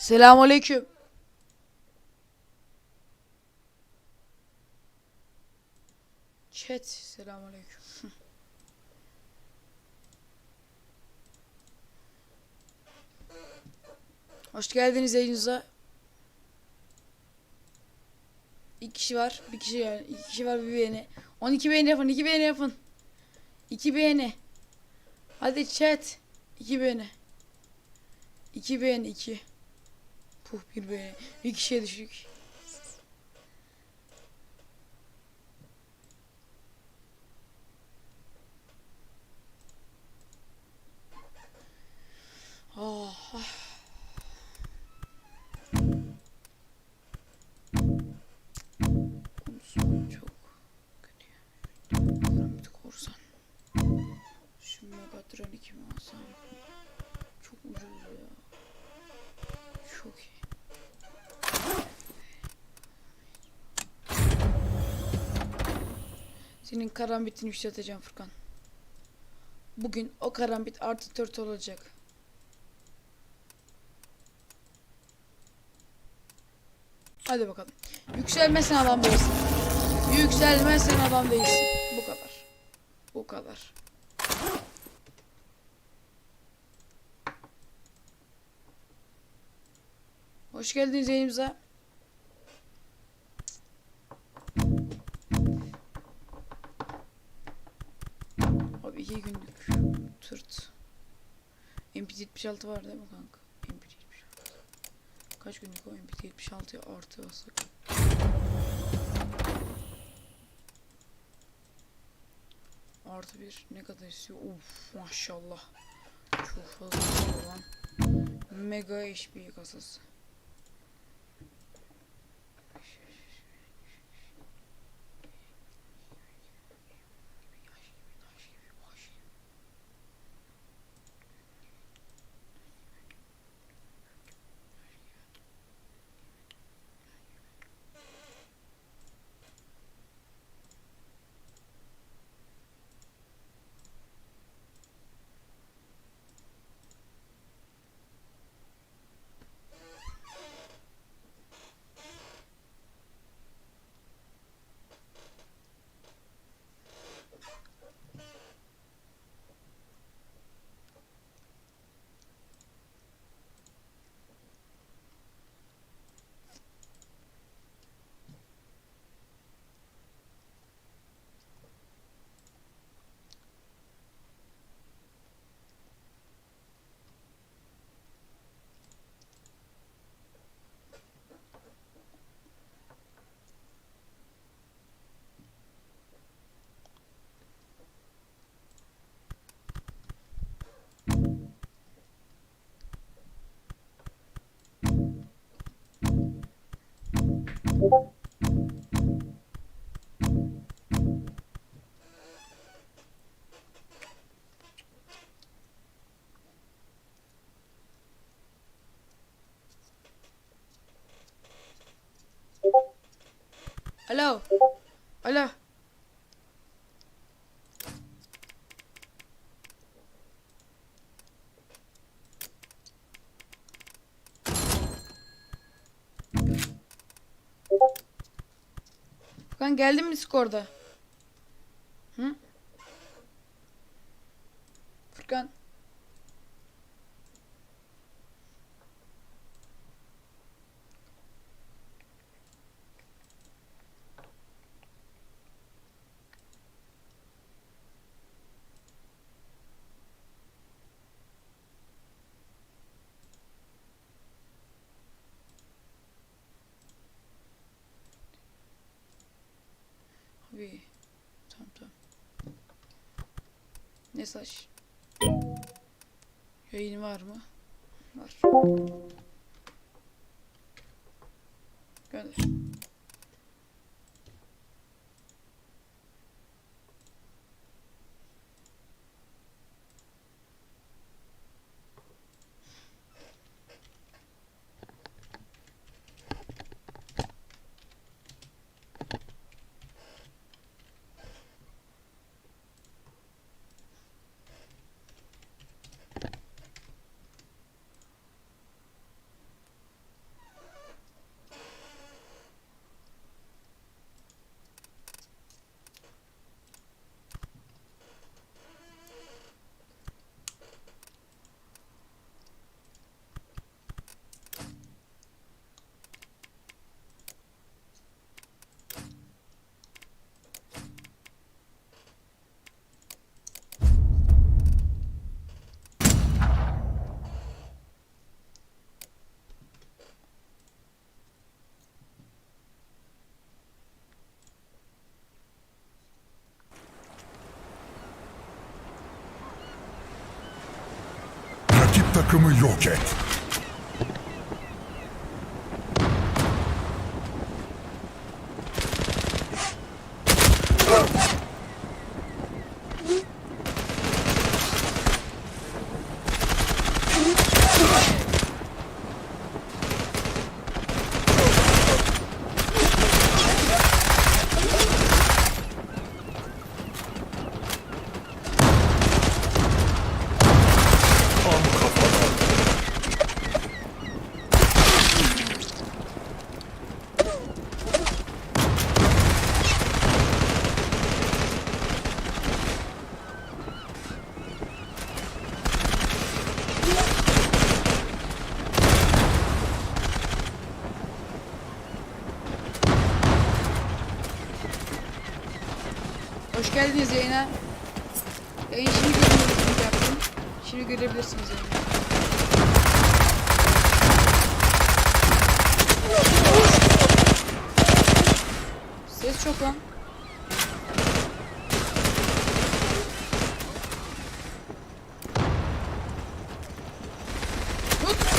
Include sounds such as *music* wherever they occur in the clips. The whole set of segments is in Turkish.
Selamünaleyküm. Chat selamünaleyküm. *laughs* Hoş geldiniz yayınıza. İki kişi var. Bir kişi yani. iki kişi var bir beğeni. 12 beğeni yapın. 2 beğeni yapın. 2 beğeni. Hadi chat. 2 beğeni. 2 beğeni 2. Puh bir beğeni. Bir kişiye düşük. Senin karambitini yükselteceğim Furkan. Bugün o karambit artı 4 olacak. Hadi bakalım. Yükselmezsen adam değilsin. Yükselmezsen adam değilsin. Bu kadar. Bu kadar. Hoş geldiniz yayınımıza. MP76 var değil mi kanka? MP76. Kaç günlük o MP76 artı basak. Artı bir ne kadar istiyor? Uf maşallah. Çok fazla istiyor lan. Mega HP kasası. Hello? Ala, Furkan geldin mi Discord'a? Hı? Furkan. Abi. Tamam tamam. Saç? Yayın var mı? Var. Takımı yok et. Tam kafadan. Hoş geldiniz yayına. Yayın şimdi görüyorsunuz yaptım. Şimdi görebilirsiniz yayını. Ses çok lan. Tut.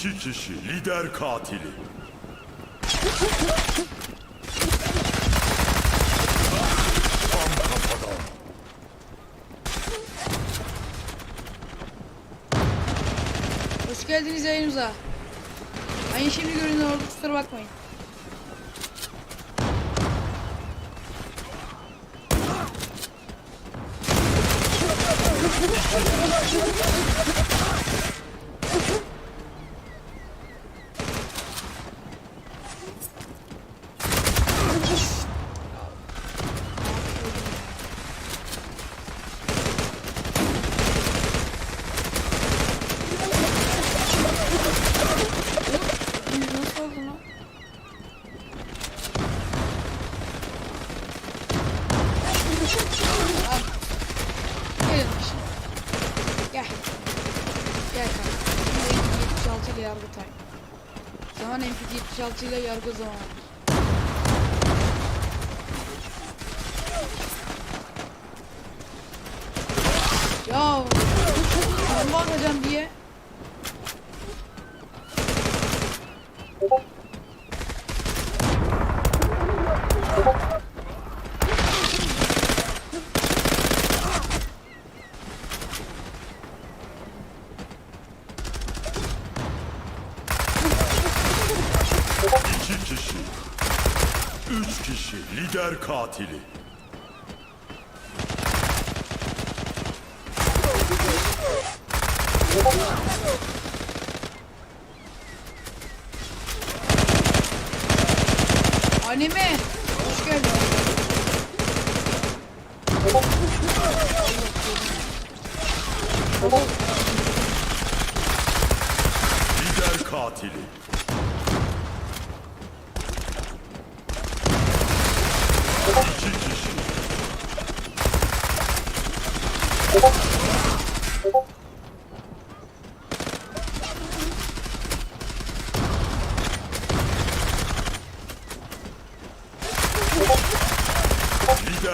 İki kişi lider katili. Hoş geldiniz yayınımıza. Aynı şimdi görünen oldu kusura bakmayın. Nasıl oldu lan? Al. Gelin şimdi. Gel. Gel kanka. Şimdi MP76 ile yargı time. Zaman MP76 ile yargı zamanı. Ya ben bakacağım diye İki kişi. Üç kişi lider katili. Anime. Hoş geldin. Lider katili.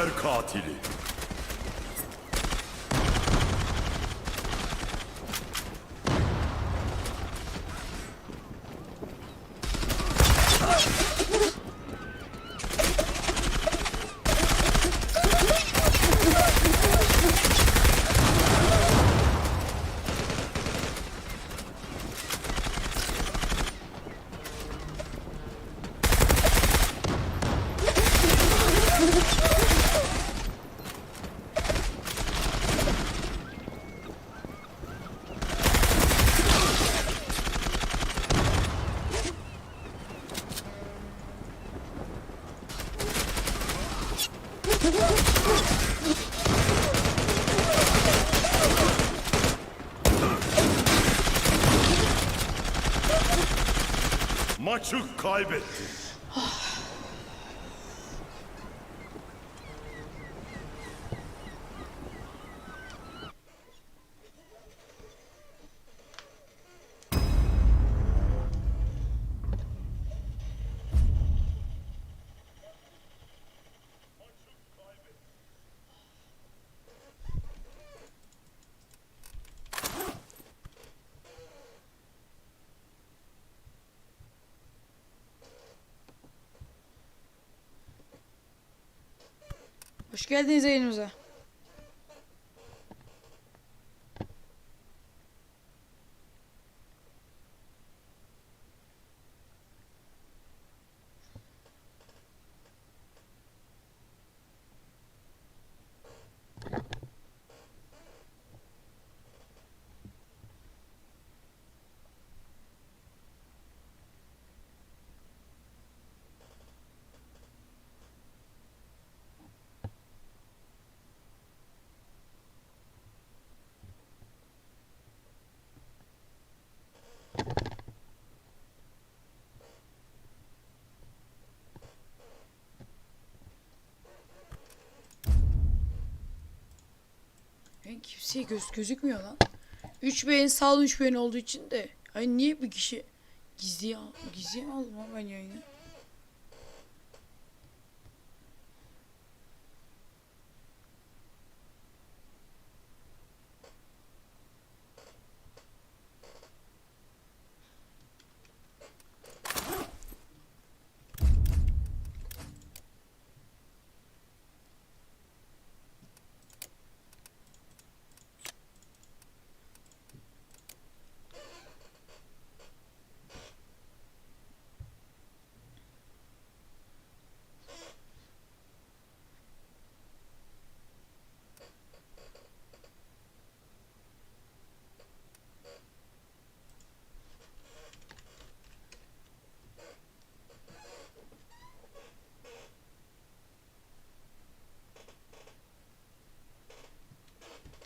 Lider katili. Maçı kaybetti. Hoş geldiniz yayınımıza. Ben kimseye göz gözükmüyor lan. 3 beğeni sağ 3 beğeni olduğu için de ay niye bir kişi gizli al gizli aldım ben yayını.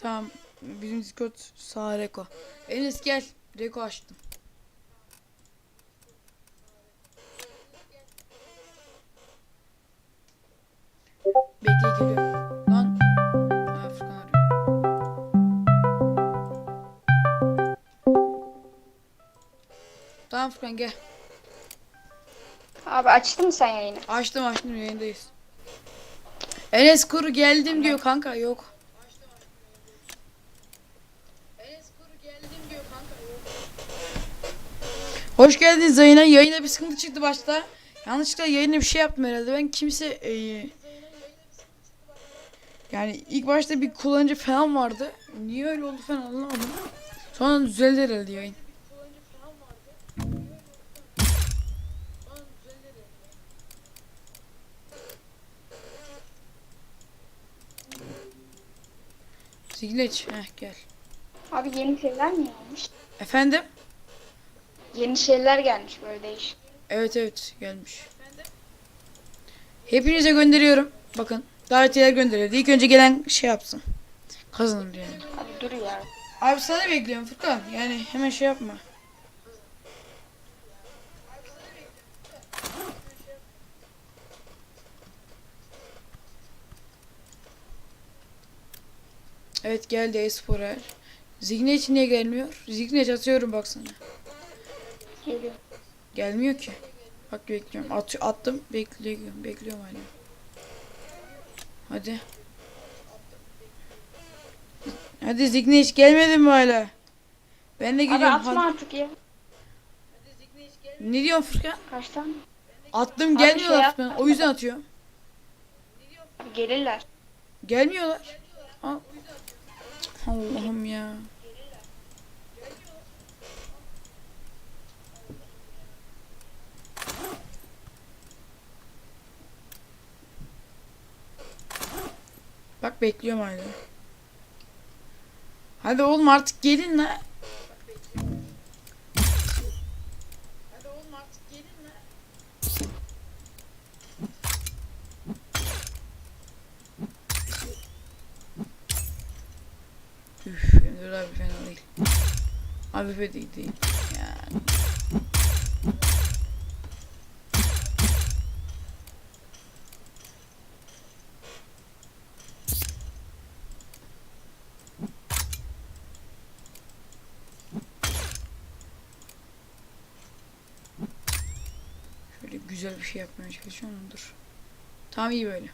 Tamam bizim Discord sağ Reko. Enes gel Reko açtım. Bekle geliyorum. Lan. Ha, Furkan arıyor. Tamam Furkan gel. Abi açtın mı sen yayını? Açtım açtım yayındayız. Enes Kuru geldim diyor kanka yok. Enes Kuru geldim diyor kanka yok. Hoş geldiniz yayına. Yayına bir sıkıntı çıktı başta. Yanlışlıkla yayına bir şey yaptım herhalde. Ben kimse e, yani ilk başta bir kullanıcı falan vardı. Niye öyle oldu falan anlamadım. Sonra düzeldi herhalde yayın. Sigleç. Heh gel. Abi yeni şeyler mi gelmiş? Efendim? Yeni şeyler gelmiş böyle değişik. Evet evet gelmiş. Hepinize gönderiyorum. Bakın davetiyeler gönderiyor. İlk önce gelen şey yapsın. Kazanır yani. Abi dur ya. Abi sana bekliyorum Furkan. Yani hemen şey yapma. Evet geldi Esporer. Zigneç niye gelmiyor? Zigneç atıyorum baksana. Geliyor. Gelmiyor ki. Bak bekliyorum. At, attım. Bekliyorum. Bekliyorum hala. Hadi. Hadi Zigni hiç gelmedin mi hala? Ben de Abi geliyorum. atma Hadi. artık ya. Ne diyorsun Furkan? Kaç tane? Attım Abi gelmiyorlar şey. O yüzden atıyorum. Abi gelirler. Gelmiyorlar. Al. Allah'ım ya. Bak bekliyorum hala. Hadi oğlum artık gelin la. Üf, Emre abi fena değil. Abi fena değil. Yani. Şöyle güzel bir şey yapmaya çalışıyorum. Dur. Tamam iyi böyle.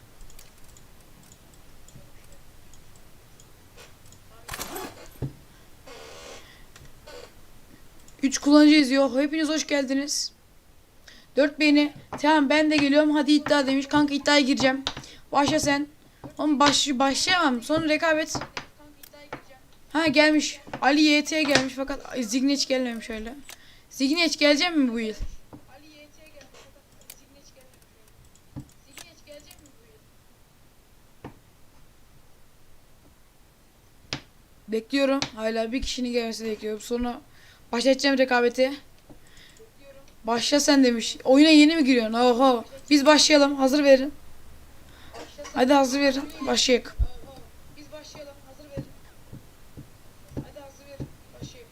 Üç kullanıcı izliyor. Hepiniz hoş geldiniz. Dört beğeni. Tamam ben de geliyorum. Hadi iddia demiş. Kanka iddiaya gireceğim. Başla sen. Oğlum baş, başlayamam. Sonra rekabet. Ha gelmiş. Ali YT gelmiş fakat Zigneç gelmemiş öyle. Zigneç gelecek mi bu yıl? Bekliyorum. Hala bir kişinin gelmesini bekliyorum. Sonra başlatacağım rekabeti. Başla sen demiş. Oyuna yeni mi giriyorsun? Oho. Biz başlayalım. Hazır verin. Hadi hazır verin. Başlayalım. Biz başlayalım. Hazır verin. Hadi hazır verin. Başlayalım.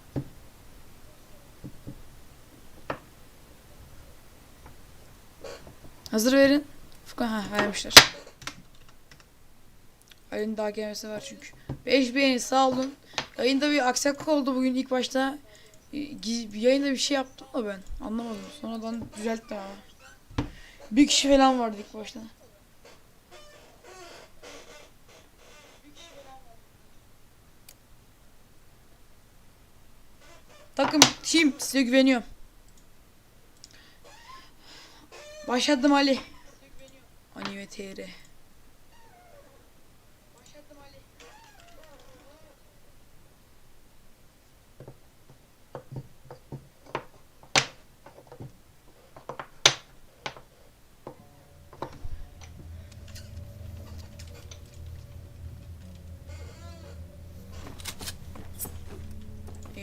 Hazır verin. Furkan ha vermişler. Ayın daha gelmesi var çünkü. 5 beğeni sağ olun. Yayında bir aksaklık oldu bugün ilk başta. e, bir Yayında bir şey yaptım da ben. Anlamadım. Sonradan düzelttim ama. Bir kişi falan vardı ilk başta. Takım, team size güveniyorum. Başladım Ali. Anime TR. Başladım Ali.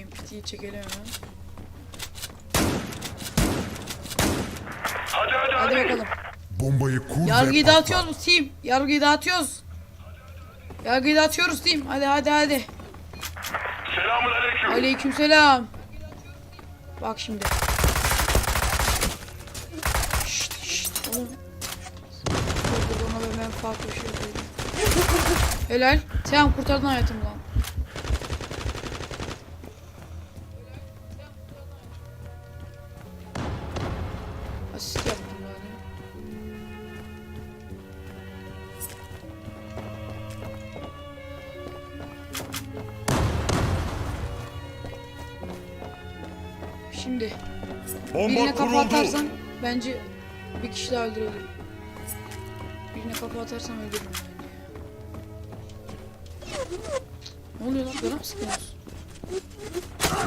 MPT'yi çekelim hemen. Hadi bakalım. Bombayı kur Yargıyı ve dağıtıyoruz mu team? Yargıyı dağıtıyoruz. Yargıyı dağıtıyoruz team. Hadi hadi hadi. Selamünaleyküm. Aleykümselam. Bak şimdi. Şşt şşt oğlum. Bana ben farklı bir şey yapayım. Helal. Tamam kurtardın hayatımı lan. Kafa atarsan bence bir kişi daha öldürebilirim. Birine kafa atarsam öldürürüm bence. Ne oluyor lan? Bana mı sıkıyorsunuz?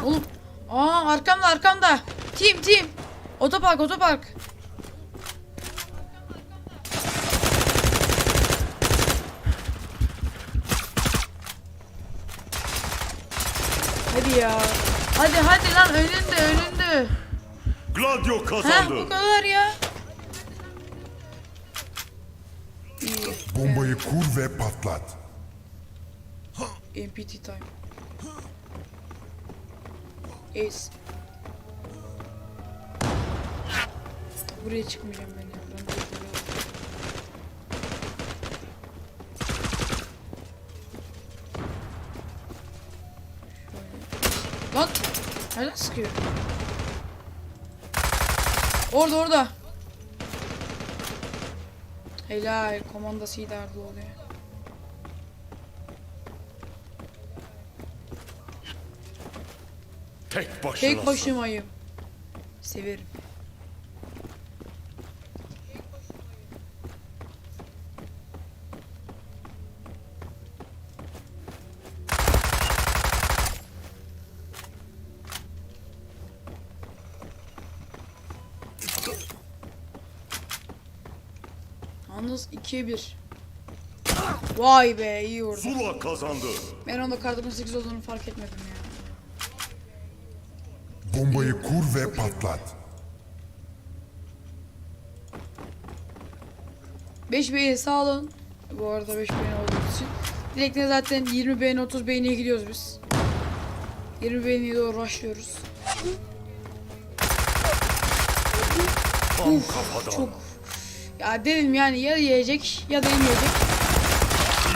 Oğlum. Aa arkamda arkamda. Team team. Otopark otopark. Hadi ya. Hadi hadi lan önünde önünde. Gladio bu kazandı. kadar ya. Bombayı kur ve patlat. MPT time. Ace. Buraya çıkmayacağım ben ya. Ben direkt buraya bakacağım. Şöyle. Lan! Nereden sıkıyor? Orada orada. Helal. Komandası iyi derdi oluyor. Tek başına. Tek başımayım. Severim. 2'ye 1. Vay be iyi vurdu. Zula kazandı. Ben onda kartımın 8 olduğunu fark etmedim ya. Bombayı kur ve patlat. 5 beğeni sağ olun. Bu arada 5 beğeni olduğumuz için. Dilek'le zaten 20 beğeni 30 beğeniye gidiyoruz biz. 20 beğeniye doğru başlıyoruz. Tam kafadan. Çok ya dedim yani ya yiyecek ya da yemeyecek.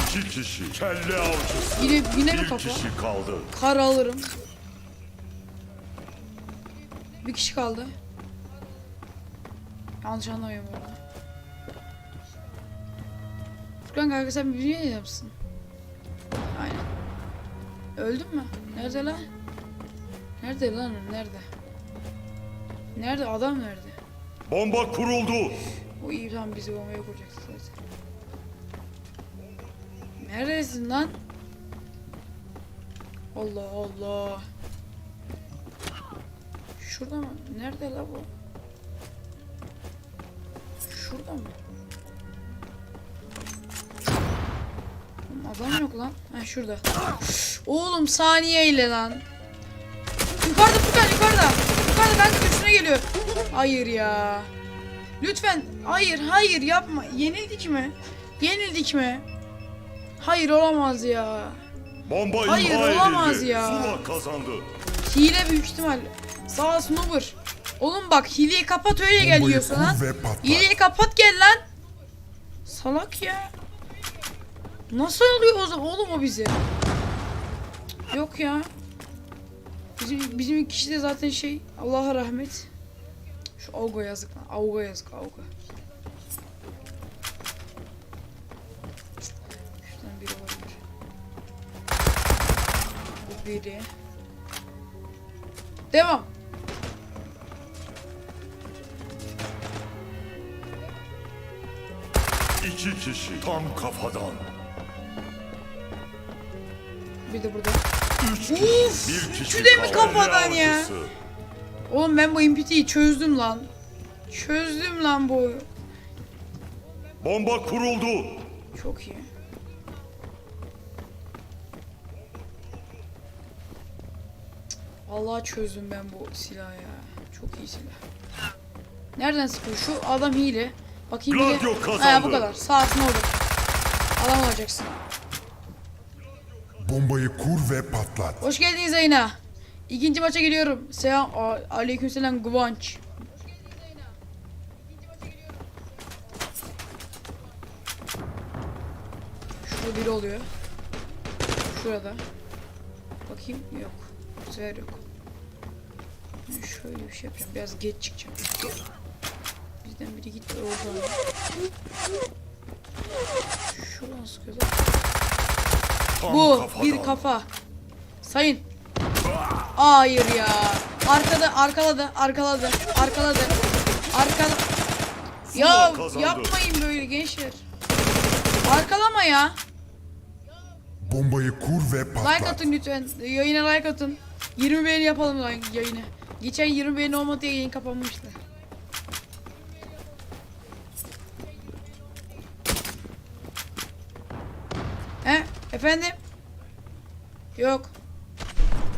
İki kişi. Kelle avcısı. Yine yine mi Bir kafa? kişi kaldı. Kar alırım. Bir kişi kaldı. Yanlış anlamayın bu arada. Furkan kanka sen bir şey yapsın. Aynen. Öldün mü? Nerede lan? Nerede lan? Nerede? Nerede? Adam nerede? Bomba kuruldu. O iyi tamam bizi bombaya koyacaksın zaten. Neredesin lan? Allah Allah. Şurada mı? Nerede la bu? Şurada mı? Adam yok lan. Ha şurada. Oğlum saniyeyle lan. Yukarıda Furkan yukarıda. Yukarıda kanka üstüne geliyor. Hayır ya. Lütfen hayır hayır yapma. Yenildik mi? Yenildik mi? Hayır olamaz ya. Bomba Hayır, imha olamaz edildi. ya. Zula kazandı. Hile büyük ihtimal. Sağ ol Snoober. Oğlum bak hileyi kapat öyle gel Bombayı diyorsun kur lan. ve patlat. Hileyi kapat gel lan. Salak ya. Nasıl oluyor o zaman oğlum o bize? Yok ya. Bizim bizim kişi de zaten şey Allah'a rahmet. Şu Auga yazık lan. Auga yazık Auga. Şuradan biri olabilir. Bu biri. Devam. İki kişi tam kafadan. Bir de burada. Üç kişi. Uf, bir kişi üçü de mi kafadan ya? Avcısı. Oğlum ben bu impitiyi çözdüm lan. Çözdüm lan bu. Bomba kuruldu. Çok iyi. Vallahi çözdüm ben bu silahı ya. Çok iyi silah. Nereden sıkıyor? Şu adam hile. Bakayım hile. Ha bu kadar. Sağsın orada. Adam olacaksın. Bombayı kur ve patlat. Hoş geldiniz yayına. İkinci maça geliyorum. Selam. Aleykümselam Guvanç. Şurada biri oluyor. Şurada. Bakayım yok. Bu yok. Şöyle bir şey yapacağım. Biraz geç çıkacağım. Bizden biri gitti oradan. Şuradan sıkıyor zaten. Bu bir kafa. Sayın. Hayır ya. Arkada arkaladı arkaladı arkaladı. Arkala. Ya yapmayın böyle gençler. Arkalama ya. Bombayı kur ve Like patlat. atın lütfen. Yayına like atın. 20 beğeni yapalım lan yayını. Geçen 20 beğeni olmadı diye yayın kapanmıştı. He? Efendim? Yok.